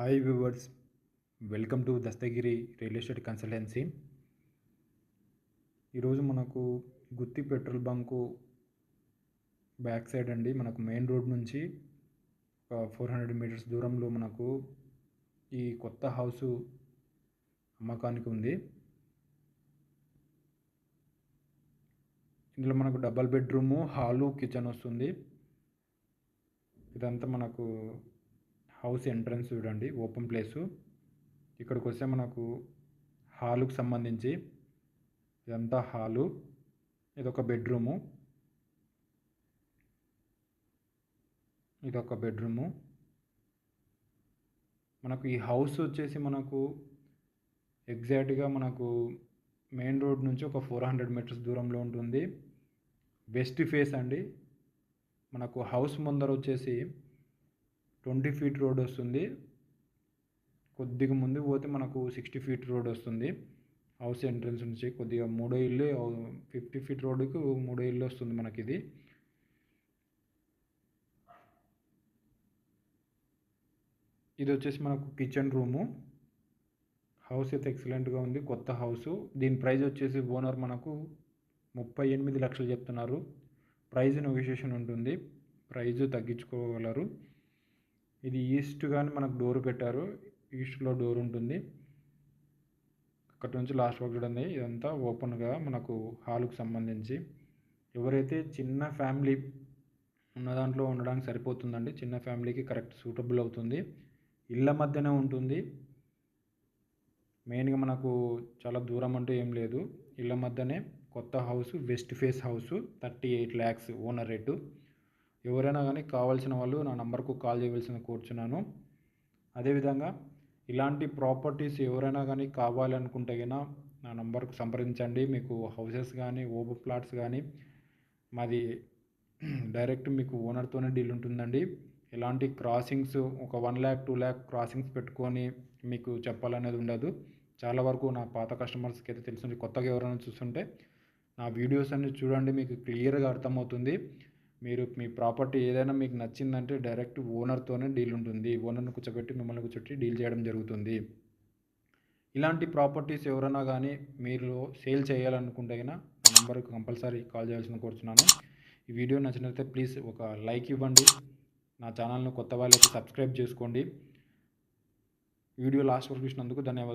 Hi viewers welcome to Dastagiri real estate consultancy ఈరోజు మనకు Gooty petrol bunk back side అండి. మనకు main road నుంచి ఒక ఫోర్ హండ్రెడ్ మీటర్స్ దూరంలో మనకు ఈ కొత్త హౌస్ అమ్మకానికి ఉంది. ఇందులో మనకు డబల్ బెడ్రూము హాలు కిచెన్ వస్తుంది. ఇదంతా మనకు హౌస్ ఎంట్రన్స్ చూడండి ఓపెన్ ప్లేసు. ఇక్కడికి వస్తే మనకు హాలుకు సంబంధించి ఇదంతా హాలు ఇదొక బెడ్రూము. ఇదొక బెడ్రూము. మనకు ఈ హౌస్ వచ్చేసి మనకు ఎగ్జాక్ట్గా మనకు మెయిన్ రోడ్ నుంచి ఒక ఫోర్ హండ్రెడ్ మీటర్స్ దూరంలో ఉంటుంది. వెస్ట్ ఫేస్ అండి. మనకు హౌస్ ముందర వచ్చేసి ట్వంటీ ఫీట్ రోడ్ వస్తుంది. కొద్దిగా ముందు పోతే మనకు సిక్స్టీ ఫీట్ రోడ్ వస్తుంది. హౌస్ ఎంట్రన్స్ నుంచి కొద్దిగా మూడో ఇల్లు ఫిఫ్టీ ఫీట్ రోడ్డుకు మూడో ఇల్లు వస్తుంది మనకి ఇది. ఇది వచ్చేసి మనకు కిచెన్ రూము. హౌస్ అయితే ఎక్సలెంట్గా ఉంది. కొత్త హౌస్. దీని ప్రైస్ వచ్చేసి ఓనర్ మనకు ముప్పై ఎనిమిది లక్షలు చెప్తున్నారు. ప్రైజ్ నెగోషియేషన్ ఉంటుంది. ప్రైజ్ తగ్గించుకోగలరు. ఇది ఈస్ట్ కానీ మనకు డోర్ పెట్టారు. ఈస్ట్లో డోర్ ఉంటుంది. అక్కడ నుంచి లాస్ట్ వరకు చూడండి. ఇదంతా ఓపెన్గా మనకు హాల్కు సంబంధించి. ఎవరైతే చిన్న ఫ్యామిలీ ఉన్న దాంట్లో ఉండడానికి సరిపోతుందండి. చిన్న ఫ్యామిలీకి కరెక్ట్ సూటబుల్ అవుతుంది. ఇళ్ళ మధ్యనే ఉంటుంది. మెయిన్గా మనకు చాలా దూరం అంటూ ఏం లేదు. ఇళ్ళ మధ్యనే కొత్త house west face house thirty eight lakhs owner rate. ఎవరైనా కానీ కావాల్సిన వాళ్ళు నా నంబర్కు కాల్ చేయవలసిన కూర్చున్నాను. అదేవిధంగా ఇలాంటి ప్రాపర్టీస్ ఎవరైనా కానీ కావాలనుకుంటే కన్నా నా నంబర్కు సంప్రదించండి. మీకు హౌసెస్ కానీ ఓపెన్ ప్లాట్స్ కానీ మాది డైరెక్ట్ మీకు ఓనర్తోనే డీల్ ఉంటుందండి. ఎలాంటి క్రాసింగ్స్ ఒక one lakh two lakh crossings పెట్టుకొని మీకు చెప్పాలనేది ఉండదు. చాలా వరకు నా పాత కస్టమర్స్కి అయితే తెలుసు. కొత్తగా ఎవరైనా చూస్తుంటే నా వీడియోస్ అన్ని చూడండి మీకు క్లియర్గా అర్థమవుతుంది. మీరు మీ ప్రాపర్టీ ఏదైనా మీకు నచ్చిందంటే డైరెక్ట్ ఓనర్తోనే డీల్ ఉంటుంది. ఓనర్ను కూర్చోబెట్టి మిమ్మల్ని కూర్చోబెట్టి డీల్ చేయడం జరుగుతుంది. ఇలాంటి ప్రాపర్టీస్ ఎవరైనా కానీ మీరు సేల్ చేయాలనుకుంటే అయినా నెంబర్కి కంపల్సరీ కాల్ చేయాల్సిన కోరుతున్నాను ఈ వీడియో నచ్చినట్లయితే ప్లీజ్ ఒక లైక్ ఇవ్వండి. నా ఛానల్ను కొత్త వాళ్ళకి సబ్స్క్రైబ్ చేసుకోండి. వీడియో లాస్ట్ వరకు చూసినందుకు ధన్యవాదాలు.